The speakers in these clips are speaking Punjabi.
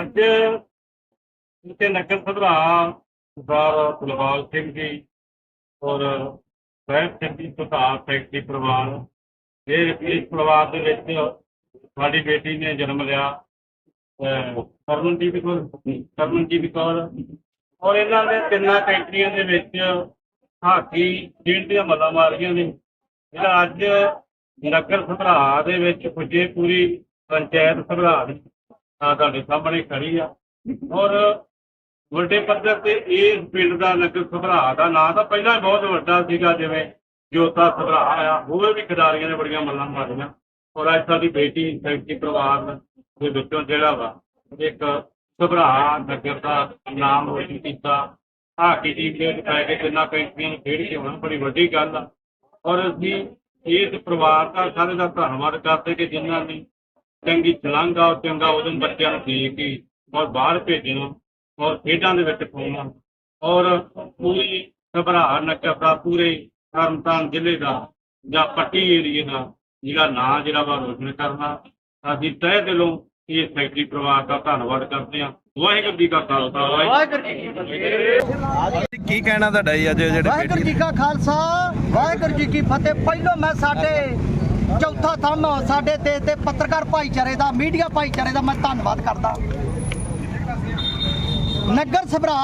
ਅੱਜ ਇਤੇ ਨਗਰ ਸਭਰਾ ਸਰਦਾਰ ਗੁਲਬਾਲ ਸਿੰਘ ਜੀ ਔਰ ਸਾਹਿਬ ਸਿੰਘ ਜੀ ਸੁਧਾਰ ਫੈਕਟਰੀ ਪਰਿਵਾਰ। ਇਹ ਇਸ ਪਰਿਵਾਰ ਦੇ ਵਿੱਚ ਸਾਡੀ ਬੇਟੀ ਨੇ ਜਨਮ ਲਿਆ, ਅਹ ਕੌਰ ਕਰਮਨਜੀਤ ਕੌਰ। ਔਰ ਇਹਨਾਂ ਨੇ ਤਿੰਨਾਂ ਫੈਕਟਰੀਆਂ ਦੇ ਵਿੱਚ ਹਾਕੀ ਖੇਡ ਦੀਆਂ ਮੱਲਾਂ ਮਾਰੀਆਂ ਨੇ। ਜਿਹੜਾ ਅੱਜ ਨਗਰ ਸਭਰਾ ਦੇ ਵਿੱਚ ਪੁੱਜੇ ਪੂਰੀ ਪੰਚਾਇਤ ਸਭਰਾ ਦੀ। ਆ ਤੁਹਾਡੇ ਸਾਹਮਣੇ ਖੜੀ ਆ। ਔਰ ਵੱਡੇ ਪੱਧਰ ਤੇ ਇਸ ਪਿੰਡ ਦਾ ਨਗਰ ਸਭਰਾ ਦਾ ਨਾਂ ਤਾਂ ਪਹਿਲਾਂ ਬਹੁਤ ਵੱਡਾ ਸੀਗਾ, ਜਿਵੇਂ ਜੋਤਾ ਸਭਰਾ ਆ ਹੋਰ ਵੀ ਖਿਡਾਰੀਆਂ ਨੇ ਬੜੀਆਂ ਮੱਲਾਂ ਮਾਰੀਆਂ। ਔਰ ਅੱਜ ਸਾਡੀ ਬੇਟੀ, ਸੈਂਟੀ ਪਰਿਵਾਰ ਦੇ ਵਿੱਚੋਂ ਜਿਹੜਾ ਵਾ, ਇੱਕ ਸਭਰਾ ਨਗਰ ਦਾ ਨਾਮ ਰੋਸ਼ਨ ਕੀਤਾ। ਹਾਕੀ ਟੀਮ ਖੇਡ ਪੈ ਕੇ ਤਿੰਨਾਂ ਕੰਟਰੀਆਂ ਖੇਡ ਕੇ ਆਉਣਾ ਬੜੀ ਵੱਡੀ ਗੱਲ ਆ। ਔਰ ਅਸੀਂ ਇਸ ਪਰਿਵਾਰ ਦਾ ਸਾਰੇ ਦਾ ਧੰਨਵਾਦ ਕਰਦੇ ਕਿ ਜਿਨ੍ਹਾਂ ਨੇ ਚੰਗੀ ਛਲਾਂਗ ਔਰ ਚੰਗਾ ਉਹਦੇ ਬੱਚਿਆਂ ਨੂੰ ਦੇ ਕੇ ਔਰ ਬਾਹਰ ਭੇਜਣਾ ਔਰ ਖੇਡਾਂ ਦੇ ਵਿੱਚ ਪਾਉਣਾ ਔਰ ਪੂਰੀ ਘਬਰਾ ਦਾ ਪੂਰੇ ਤਰਨਤਾਰਨ ਜ਼ਿਲ੍ਹੇ ਦਾ ਜਾਂ ਪੱਟੀ ਏਰੀਏ ਦਾ ਜਿਹੜਾ ਨਾਂ ਜਿਹੜਾ ਵਾ ਰੋਸ਼ਨ ਕਰਨਾ। ਅਸੀਂ ਤਹਿ ਦਿਲੋਂ ਇਸ ਫੈਕਟਰੀ ਪਰਿਵਾਰ ਦਾ ਧੰਨਵਾਦ ਕਰਦੇ ਹਾਂ। ਵਾਹਿਗੁਰੂ ਜੀ ਕਾ ਖਾਲਸਾ ਵਾਹਿਗੁਰੂ ਜੀ ਕੀ ਫਤਿਹ। ਕੀ ਕਹਿਣਾ ਤੁਹਾਡਾ ਜੀ ਅੱਜ ਜਿਹੜੇ ਵਾਹਿਗੁਰੂ ਜੀ ਕਾ ਖਾਲਸਾ ਵਾਹਿਗੁਰੂ ਜੀ ਕੀ ਫਤਿਹ। ਪਹਿਲੋਂ ਮੈਂ ਸਾਡੇ ਚੌਥਾ ਥੰਮ ਸਾਡੇ ਦੇਸ਼ ਦੇ ਪੱਤਰਕਾਰ ਭਾਈਚਾਰੇ ਦਾ, ਮੀਡੀਆ ਭਾਈਚਾਰੇ ਦਾ ਮੈਂ ਧੰਨਵਾਦ ਕਰਦਾ। ਨਗਰ ਸਭਰਾ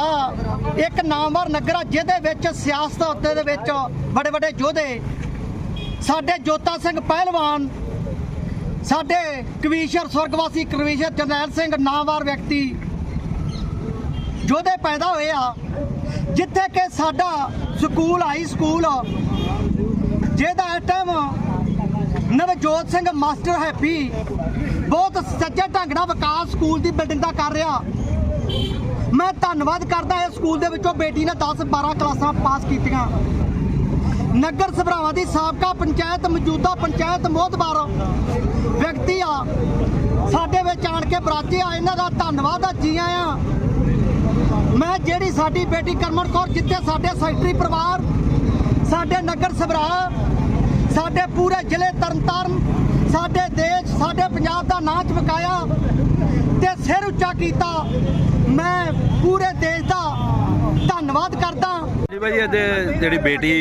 ਇੱਕ ਨਾਮਵਰ ਨਗਰ ਆ, ਜਿਹਦੇ ਵਿੱਚ ਸਿਆਸਤ ਉੱਤੇ ਦੇ ਵਿੱਚ ਬੜੇ ਵੱਡੇ ਯੋਧੇ, ਸਾਡੇ ਜੋਤਾ ਸਿੰਘ ਪਹਿਲਵਾਨ, ਸਾਡੇ ਕਵੀਸ਼ਰ ਸਵਰਗਵਾਸੀ ਕਵੀਸ਼ਰ ਜਰਨੈਲ ਸਿੰਘ ਨਾਮਵਰ ਵਿਅਕਤੀ ਯੋਧੇ ਪੈਦਾ ਹੋਏ ਆ, ਜਿੱਥੇ ਕਿ ਸਾਡਾ ਸਕੂਲ ਹਾਈ ਸਕੂਲ ਜਿਹਦਾ ਇਸ time Navjot Singh master happy ਬਹੁਤ ਸੱਚੇ ਢੰਗ ਨਾਲ ਵਿਕਾਸ ਸਕੂਲ ਦੀ ਬਿਲਡਿੰਗ ਦਾ ਕਰ ਰਿਹਾ। ਮੈਂ ਧੰਨਵਾਦ ਕਰਦਾ ਇਸ ਸਕੂਲ ਦੇ ਵਿੱਚੋਂ ਬੇਟੀ ਨੇ 10 12 ਕਲਾਸਾਂ ਪਾਸ ਕੀਤੀਆਂ। ਨਗਰ ਸਭਰਾਵਾਂ ਦੀ ਸਾਬਕਾ ਪੰਚਾਇਤ ਮੌਜੂਦਾ ਪੰਚਾਇਤ ਮੋਹਤਬਾਰ ਵਿਅਕਤੀ ਆ। ਸਾਡੇ ਵਿੱਚ ਆਣ ਕੇ ਬਰਾਜੇ ਆ, ਇਹਨਾਂ ਦਾ ਧੰਨਵਾਦ ਆ, ਜੀ ਆਇਆਂ। ਮੈਂ ਜਿਹੜੀ ਸਾਡੀ ਬੇਟੀ ਕਰਮਨ ਕੌਰ, ਜਿੱਥੇ ਸਾਡੇ ਸੈਕਟਰੀ ਪਰਿਵਾਰ, ਸਾਡੇ ਨਗਰ ਸਭਰਾ ਸਾਡੇ ਪੂਰੇ ਜ਼ਿਲ੍ਹੇ ਤਰਨਤਾਰਨ ਸਾਡੇ ਦੇਸ਼ ਸਾਡੇ ਪੰਜਾਬ ਦਾ ਨਾਂ ਚਮਕਾਇਆ ਤੇ ਸਿਰ ਉੱਚਾ ਕੀਤਾ। ਮੈਂ ਪੂਰੇ ਦੇਸ਼ ਦਾ ਧੰਨਵਾਦ ਕਰਦਾ। ਜੀ ਭਾਜੀ ਅੱਜ ਜਿਹੜੀ ਬੇਟੀ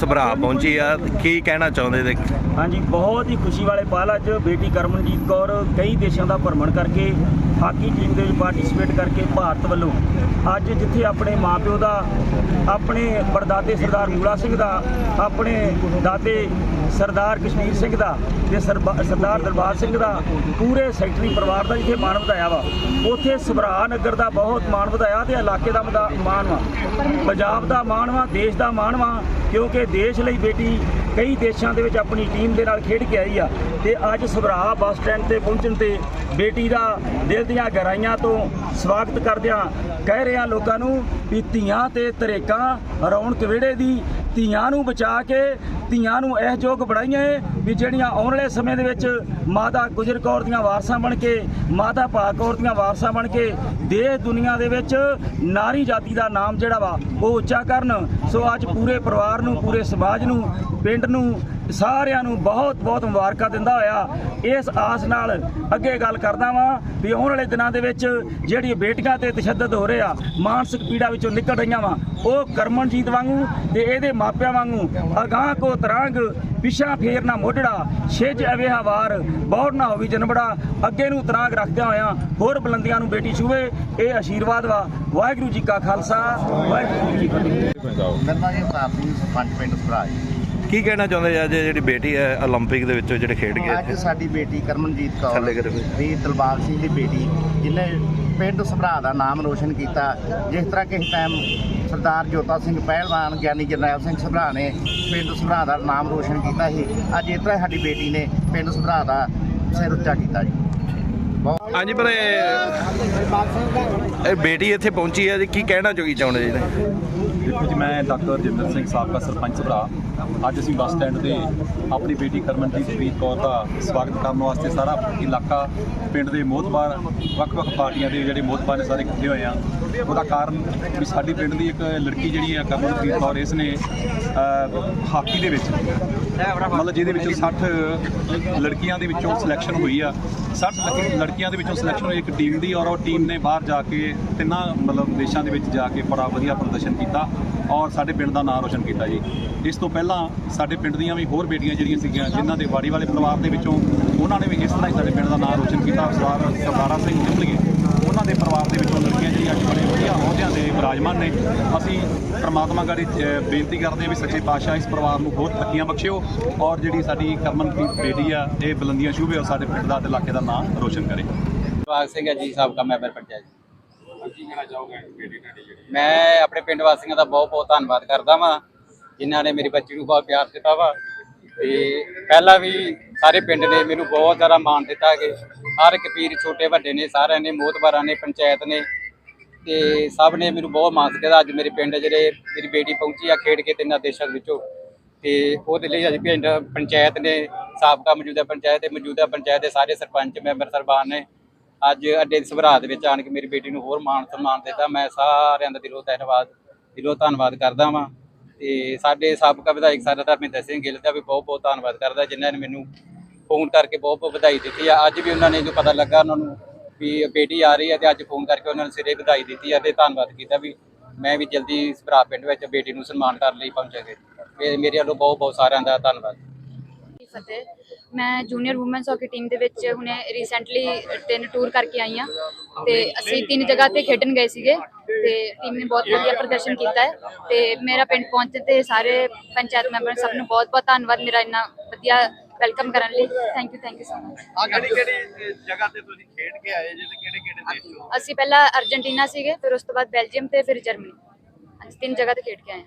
ਸਭਰਾ ਪਹੁੰਚੀ ਆ ਕੀ ਕਹਿਣਾ ਚਾਹੁੰਦੇ ਤੇ ਹਾਂਜੀ ਬਹੁਤ ਹੀ ਖੁਸ਼ੀ ਵਾਲੇ ਪਲ ਅੱਜ ਬੇਟੀ ਕਰਮਨਜੀਤ ਕੌਰ ਕਈ ਦੇਸ਼ਾਂ ਦਾ ਭ੍ਰਮਣ ਕਰਕੇ ਹਾਕੀ ਟੀਮ ਦੇ ਵਿੱਚ ਪਾਰਟਿਸਿਪੇਟ ਕਰਕੇ ਭਾਰਤ ਵੱਲੋਂ ਅੱਜ ਜਿੱਥੇ ਆਪਣੇ ਮਾਪਿਓ ਦਾ ਆਪਣੇ ਪਰਦਾਦੇ ਸਰਦਾਰ ਮੂਲਾ ਸਿੰਘ ਦਾ ਆਪਣੇ ਦਾਦੇ ਸਰਦਾਰ ਕਸ਼ਮੀਰ ਸਿੰਘ ਦਾ ਤੇ ਸਰਬਾ- ਸਰਦਾਰ ਦਰਬਾਰ ਸਿੰਘ ਦਾ ਪੂਰੇ ਸੈਕਟਰੀ ਪਰਿਵਾਰ ਦਾ ਜਿੱਥੇ ਮਾਣ ਵਧਾਇਆ ਵਾ। ਉੱਥੇ ਸਭਰਾ ਨਗਰ ਦਾ ਬਹੁਤ ਮਾਣ ਵਧਾਇਆ ਤੇ ਇਲਾਕੇ ਦਾ ਮਦਾ- ਮਾਣ ਵਾ। ਪੰਜਾਬ ਦਾ ਮਾਣ ਵਾ, ਦੇਸ਼ ਦਾ ਮਾਣ ਵਾ, ਕਿਉਂਕਿ ਦੇਸ਼ ਲਈ ਬੇਟੀ ਕਈ ਦੇਸ਼ਾਂ ਦੇ ਵਿੱਚ ਆਪਣੀ ਟੀਮ ਦੇ ਨਾਲ ਖੇਡ ਕੇ ਆਈ ਆ। ਤੇ ਅੱਜ ਸਭਰਾ ਬੱਸ ਸਟੈਂਡ ਤੇ ਪਹੁੰਚਣ ਤੇ ਬੇਟੀ ਦਾ ਦਿਲ ਦੀਆਂ ਗਹਿਰਾਈਆਂ ਤੋਂ ਸਵਾਗਤ ਕਰਦਿਆਂ ਕਹਿ ਰਿਹਾ ਲੋਕਾਂ ਨੂੰ ਵੀ ਧੀਆਂ ਤੇ ਤਰੇਕਾਂ ਰੌਣਕ ਵਿਹੜੇ ਦੀ ਧੀਆਂ ਨੂੰ ਬਚਾ ਕੇ ਧੀਆਂ ਨੂੰ ਇਹ ਯੋਗ ਬਣਾਈਆਂ ਏ ਵੀ ਜਿਹੜੀਆਂ ਆਉਣ ਵਾਲੇ ਸਮੇਂ ਦੇ ਵਿੱਚ ਮਾਤਾ ਗੁਜਰ ਕੌਰ ਦੀਆਂ ਵਾਰਸਾਂ ਬਣ ਕੇ, ਮਾਤਾ ਭਾਗ ਕੌਰ ਦੀਆਂ ਵਾਰਸਾਂ ਬਣ ਕੇ ਦੇਸ਼ ਦੁਨੀਆ ਦੇ ਵਿੱਚ ਨਾਰੀ ਜਾਤੀ ਦਾ ਨਾਮ ਜਿਹੜਾ ਵਾ, ਉਹ ਉੱਚਾ ਕਰਨ। ਸੋ ਅੱਜ ਪੂਰੇ ਪਰਿਵਾਰ ਨੂੰ, ਪੂਰੇ ਸਮਾਜ ਨੂੰ, ਪਿੰਡ ਨੂੰ, ਸਾਰਿਆਂ ਨੂੰ ਬਹੁਤ ਬਹੁਤ ਮੁਬਾਰਕਾਂ ਦਿੰਦਾ ਹੋਇਆ। ਇਸ ਆਸ ਨਾਲ ਅੱਗੇ ਗੱਲ ਕਰਦਾ ਵਾਂ ਵੀ ਆਉਣ ਵਾਲੇ ਦਿਨਾਂ ਦੇ ਵਿੱਚ ਜਿਹੜੀ ਬੇਟੀਆਂ ਤੇ ਤਸ਼ੱਦਦ ਹੋ ਰਿਹਾ ਮਾਨਸਿਕ ਪੀੜਾ ਵਿੱਚੋਂ ਨਿਕਲ ਰਹੀਆਂ ਵਾਂ, ਉਹ ਕਰਮਨਜੀਤ ਵਾਂਗੂ ਤੇ ਇਹਦੇ ਮਾਪਿਆਂ ਵਾਂਗੂ ਅਗਾਹ ਕੋ ਤਰੰਗ ਪਿਛਾ ਫੇਰ ਨਾ ਮੋਢੜਾ ਛਿਜ ਅਵੇਹਾ ਵਾਰ ਬੌੜ ਨਾ ਹੋਵੀ ਜਨਬੜਾ ਅੱਗੇ ਨੂੰ ਤਰਾਂਗ ਰੱਖਦਿਆਂ ਹੋਇਆਂ ਹੋਰ ਬੁਲੰਦੀਆਂ ਨੂੰ ਬੇਟੀ ਛੂਵੇ ਇਹ ਆਸ਼ੀਰਵਾਦ ਵਾ ਵਾਹਿਗੁਰੂ ਜੀ ਕਾ ਖਾਲਸਾ ਵਾਹਿਗੁਰੂ ਜੀ ਕੀ ਫਤਿਹ ਮੇਰਾ ਨਾਮ ਜੀ ਅਵਤਾਰ ਸਿੰਘ ਪੰਜ ਪਿੰਡ ਸਭਰਾ ਜੀ ਕੀ ਕਹਿਣਾ ਚਾਹੁੰਦੇ ਜੀ ਅੱਜ ਜਿਹੜੀ ਬੇਟੀ ਹੈ 올림픽 ਦੇ ਵਿੱਚੋਂ ਜਿਹੜੇ ਖੇਡ ਗਏ ਅੱਜ ਇੱਥੇ ਸਾਡੀ ਬੇਟੀ ਕਰਮਨਜੀਤ ਕੌਰ ਥੱਲੇ ਕਰੋ। ਵੀ ਦਿਲਬਾਗ ਸਿੰਘ ਦੀ ਬੇਟੀ ਜਿਹਨੇ ਪਿੰਡ ਸਭਰਾ ਦਾ ਨਾਮ ਰੋਸ਼ਨ ਕੀਤਾ। ਜਿਸ ਤਰ੍ਹਾਂ ਕਿਸੇ ਟਾਈਮ ਸਰਦਾਰ ਜੋਤਾ ਸਿੰਘ ਪਹਿਲਵਾਨ ਗਿਆਨੀ ਜਰਨੈਲ ਸਿੰਘ ਸਭਰਾ ਨੇ ਪਿੰਡ ਸਭਰਾ ਦਾ ਨਾਮ ਰੋਸ਼ਨ ਕੀਤਾ ਸੀ। ਅੱਜ ਇਸ ਤਰ੍ਹਾਂ ਸਾਡੀ ਬੇਟੀ ਨੇ ਪਿੰਡ ਸਭਰਾ ਦਾ ਸਿਰ ਉੱਚਾ ਕੀਤਾ ਜੀ। ਬਹੁਤ ਹਾਂਜੀ ਪਰ ਇਹ ਬੇਟੀ ਇੱਥੇ ਪਹੁੰਚੀ ਹੈ ਜੀ ਕੀ ਕਹਿਣਾ ਚਾਹੀ ਚਾਹੁੰਦੇ ਜੀ? ਦੇਖੋ ਜੀ ਮੈਂ ਡਾਕਟਰ ਜਿੰਦਰ ਸਿੰਘ ਸਾਬਕਾ ਸਰਪੰਚ ਭਰਾ ਅੱਜ ਅਸੀਂ ਬੱਸ ਸਟੈਂਡ ਤੇ ਆਪਣੀ ਬੇਟੀ ਕਰਮਨਜੀਤ ਪ੍ਰੀਤ ਕੌਰ ਦਾ ਸਵਾਗਤ ਕਰਨ ਵਾਸਤੇ ਸਾਰਾ ਇਲਾਕਾ ਪਿੰਡ ਦੇ ਮੋਹਤਬਾਰ, ਵੱਖ-ਵੱਖ ਪਾਰਟੀਆਂ ਦੇ ਜਿਹੜੇ ਮੋਹਤਬਾਰ ਨੇ ਸਾਰੇ ਇਕੱਠੇ ਹੋਏ ਆ। ਉਹਦਾ ਕਾਰਨ ਵੀ ਸਾਡੀ ਪਿੰਡ ਦੀ ਇੱਕ ਲੜਕੀ ਜਿਹੜੀ ਆ ਕਰਮਨਜੀਤ ਕੌਰ, ਇਸ ਨੇ ਹਾਕੀ ਦੇ ਵਿੱਚ, ਮਤਲਬ ਜਿਹਦੇ ਵਿੱਚੋਂ 60 ਲੜਕੀਆਂ ਦੇ ਵਿੱਚੋਂ ਸਿਲੈਕਸ਼ਨ ਹੋਈ ਆ। 60 ਲੜਕੀਆਂ ਦੇ ਵਿੱਚੋਂ ਸਿਲੈਕਸ਼ਨ ਹੋਈ ਇੱਕ ਟੀਮ ਦੀ ਔਰ ਉਹ ਟੀਮ ਨੇ ਬਾਹਰ ਜਾ ਕੇ ਤਿੰਨਾਂ, ਮਤਲਬ ਦੇਸ਼ਾਂ ਦੇ ਵਿੱਚ ਜਾ ਕੇ ਬੜਾ ਵਧੀਆ ਪ੍ਰਦਰਸ਼ਨ ਕੀਤਾ। ਔਰ ਸਾਡੇ ਪਿੰਡ ਦਾ ਨਾਮ ਰੋਸ਼ਨ ਕੀਤਾ ਜੀ। ਇਸ ਤੋਂ ਪਹਿਲਾਂ ਸਾਡੇ ਪਿੰਡ ਦੀਆਂ ਵੀ ਹੋਰ ਬੇਟੀਆਂ ਜਿਹੜੀਆਂ ਸੀਗੀਆਂ, ਜਿਨ੍ਹਾਂ ਦੇ ਵਾੜੀ ਵਾਲੇ ਪਰਿਵਾਰ ਦੇ ਵਿੱਚੋਂ ਉਹਨਾਂ ਨੇ ਵੀ ਇਸ ਤਰ੍ਹਾਂ ਹੀ ਸਾਡੇ ਪਿੰਡ ਦਾ ਨਾਮ ਰੋਸ਼ਨ ਕੀਤਾ। ਸਰਦਾਰ ਸਰਦਾਰਾ ਸਿੰਘ ਨਿਮਲੀਏ ਉਹਨਾਂ ਦੇ ਪਰਿਵਾਰ ਦੇ ਵਿੱਚੋਂ ਲੜਕੀਆਂ ਜਿਹੜੀਆਂ ਅੱਜ ਬੜੇ ਵਧੀਆ ਅਹੁਦਿਆਂ ਦੇ ਵਿਰਾਜਮਾਨ ਨੇ। ਅਸੀਂ ਪ੍ਰਮਾਤਮਾ ਗਾੜੀ ਬੇਨਤੀ ਕਰਦੇ ਹਾਂ ਵੀ ਸੱਚੇ ਪਾਤਸ਼ਾਹ ਇਸ ਪਰਿਵਾਰ ਨੂੰ ਹੋਰ ਤਰੱਕੀਆਂ ਬਖਸ਼ਿਓ ਔਰ ਜਿਹੜੀ ਸਾਡੀ ਕਰਮਨਪ੍ਰੀਤ ਬੇਟੀ ਆ, ਇਹ ਬੁਲੰਦੀਆਂ ਛੂਹੇ ਔਰ ਸਾਡੇ ਪਿੰਡ ਦਾ ਤੇ ਇਲਾਕੇ ਦਾ ਨਾਮ ਰੋਸ਼ਨ ਕਰੇ। ਬਾਗ ਸਿੰਘ ਜੀ, ਸਾਬਕਾ ਮੈਂਬਰ ਪੰਚਾਇਤ। ਮੈਂ ਆਪਣੇ ਪਿੰਡ ਵਾਸੀਆਂ ਦਾ ਬਹੁਤ ਬਹੁਤ ਧੰਨਵਾਦ ਕਰਦਾ ਵਾਂ, ਜਿਨ੍ਹਾਂ ਨੇ ਮੇਰੀ ਬੱਚੀ ਨੂੰ ਬਹੁਤ ਪਿਆਰ ਦਿੱਤਾ ਵਾ। ਤੇ ਪਹਿਲਾਂ ਵੀ ਸਾਰੇ ਪਿੰਡ ਨੇ ਮੈਨੂੰ ਬਹੁਤ ਜ਼ਿਆਦਾ ਮਾਣ ਦਿੱਤਾ ਕਿ ਹਰ ਇੱਕ ਪੀਰ ਛੋਟੇ ਵੱਡੇ ਨੇ, ਸਾਰਿਆਂ ਨੇ ਮੋਤਬਾਰਾਂ ਨੇ, ਪੰਚਾਇਤ ਨੇ, ਤੇ ਸਭ ਨੇ ਮੈਨੂੰ ਬਹੁਤ ਮਾਣ ਦਿੱਤਾ। ਅੱਜ ਮੇਰੇ ਪਿੰਡ ਜਿਹੜੇ ਮੇਰੀ ਬੇਟੀ ਪਹੁੰਚੀ ਆ ਖੇਡ ਕੇ ਤਿੰਨਾਂ ਦੇਸ਼ਾਂ ਦੇ ਵਿੱਚੋਂ, ਤੇ ਉਹਦੇ ਲਈ ਅੱਜ ਪਿੰਡ ਪੰਚਾਇਤ ਨੇ, ਸਾਬਕਾ ਮੌਜੂਦਾ ਪੰਚਾਇਤ ਤੇ ਮੌਜੂਦਾ ਪੰਚਾਇਤ ਦੇ ਸਾਰੇ ਸਰਪੰਚ, ਮੈਂਬਰ, ਸਰਬਾਨ ਨੇ ਅੱਜ ਅੱਡੇ ਸਭਰਾ ਦੇ ਵਿੱਚ ਆਣ ਕੇ ਮੇਰੀ ਬੇਟੀ ਨੂੰ ਹੋਰ ਮਾਣ ਸਨਮਾਨ ਦਿੱਤਾ। ਮੈਂ ਸਾਰਿਆਂ ਦਾ ਦਿਲੋਂ ਧੰਨਵਾਦ ਦਿਲੋਂ ਧੰਨਵਾਦ ਕਰਦਾ ਵਾਂ। ਤੇ ਸਾਡੇ ਸਾਬਕਾ ਵਿਧਾਇਕ ਸਰ ਧਰਮਿੰਦਰ ਸਿੰਘ ਗਿੱਲ ਦਾ ਵੀ ਬਹੁਤ ਬਹੁਤ ਧੰਨਵਾਦ ਕਰਦਾ, ਜਿਨ੍ਹਾਂ ਨੇ ਮੈਨੂੰ ਫੋਨ ਕਰਕੇ ਬਹੁਤ ਬਹੁਤ ਵਧਾਈ ਦਿੱਤੀ ਆ। ਅੱਜ ਵੀ ਉਹਨਾਂ ਨੇ ਜੋ ਪਤਾ ਲੱਗਾ ਉਹਨਾਂ ਨੂੰ ਵੀ ਬੇਟੀ ਆ ਰਹੀ ਹੈ ਤੇ ਅੱਜ ਫੋਨ ਕਰਕੇ ਉਹਨਾਂ ਨੇ ਸਿਰੇ ਵਧਾਈ ਦਿੱਤੀ ਆ ਤੇ ਧੰਨਵਾਦ ਕੀਤਾ ਵੀ ਮੈਂ ਵੀ ਜਲਦੀ ਸਭਰਾ ਪਿੰਡ ਵਿੱਚ ਬੇਟੀ ਨੂੰ ਸਨਮਾਨ ਕਰਨ ਲਈ ਪਹੁੰਚਾਂਗੇ। ਮੇਰੇ ਵੱਲੋਂ ਬਹੁਤ ਬਹੁਤ ਸਾਰਿਆਂ ਦਾ ਧੰਨਵਾਦ। ਫਤਿਹ। ਮੈਂ ਜੂਨੀਅਰ ਔਮਨਸ ਹਾਕੀ ਟੀਮ ਦੇ ਵਿੱਚ ਹੁਣੇ ਰੀਸੈਂਟਲੀ ਤਿੰਨ ਟੂਰ ਕਰਕੇ ਆਈ ਆ ਤੇ ਅਸੀਂ ਤਿੰਨ ਜਗ੍ਹਾ ਤੇ ਖੇਡਣ ਗਏ ਸੀਗੇ ਤੇ ਟੀਮ ਨੇ ਬਹੁਤ ਵਧੀਆ ਪ੍ਰਦਰਸ਼ਨ ਕੀਤਾ ਹੈ ਤੇ ਮੇਰਾ ਪਿੰਡ ਪਹੁੰਚੇ ਤੇ ਸਾਰੇ ਪੰਚਾਇਤ ਮੈਂਬਰ ਸਭ ਨੂੰ ਬਹੁਤ-ਬਹੁਤ ਧੰਨਵਾਦ ਮੇਰਾ ਇੰਨਾ ਵਧੀਆ ਵੈਲਕਮ ਕਰਨ ਲਈ। Thank you thank you so much ਆ ਕਿਹੜੀ ਕਿਹੜੀ ਜਗ੍ਹਾ ਤੇ ਤੁਸੀਂ ਖੇਡ ਕੇ ਆਏ ਜੇ ਕਿਹੜੇ ਕਿਹੜੇ ਦੇਸ਼ ਅਸੀਂ ਪਹਿਲਾਂ ਅਰਜਨਟੀਨਾ ਸੀਗੇ ਫਿਰ ਉਸ ਤੋਂ ਬਾਅਦ ਬੈਲਜੀਅਮ ਤੇ ਫਿਰ ਜਰਮਨੀ। ਅੱਜ ਤਿੰਨ ਜਗ੍ਹਾ ਤੇ ਖੇਡ ਕੇ ਆਏ